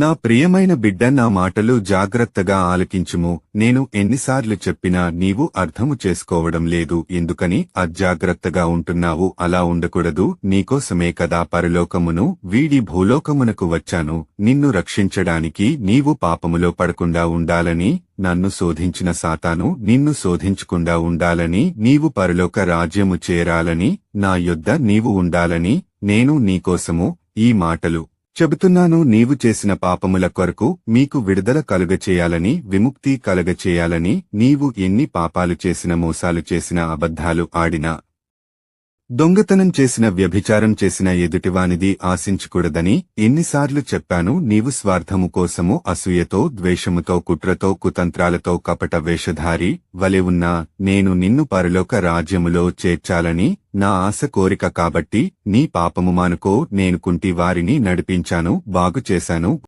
నా ప్రియమైన బిడ్డ నా మాటలు జాగ్రత్తగా ఆలకించుము. నేను ఎన్నిసార్లు చెప్పినా నీవు అర్థము చేసుకోవడం లేదు. ఎందుకని? అజాగ్రత్తగా ఉంటున్నావు. అలా ఉండకూడదు. నీకోసమే కదా పరలోకమును వీడి భూలోకమునకు వచ్చాను. నిన్ను రక్షించడానికి నీవు పాపములో పడకుండా ఉండాలని నన్ను శోధించిన సాతాను నిన్ను శోధించకుండా ఉండాలని నీవు పరలోక రాజ్యము చేరాలని నా యొద్ద నీవు ఉండాలని నేను నీకోసము ఈ మాటలు చెబుతున్నాను నీవు చేసిన పాపముల కొరకు మీకు విడుదల కలుగచేయాలని విముక్తి కలుగచేయాలని నీవు ఎన్ని పాపాలు చేసిన మోసాలు చేసిన అబద్ధాలు ఆడినా దొంగతనం చేసిన వ్యభిచారం చేసిన ఎదుటివానిది ఆశించకూడదని ఎన్నిసార్లు చెప్పాను నీవు స్వార్థము కోసము అసూయతో ద్వేషముతో కుట్రతో కుతంత్రాలతో కపట వేషధారి వలె ఉన్నా నేను నిన్ను పరలోక రాజ్యములో చేర్చాలని నా ఆశ కోరిక కాబట్టి నీ పాపము మానుకో నేను కుంటి వారిని నడిపించాను బాగుచేశాను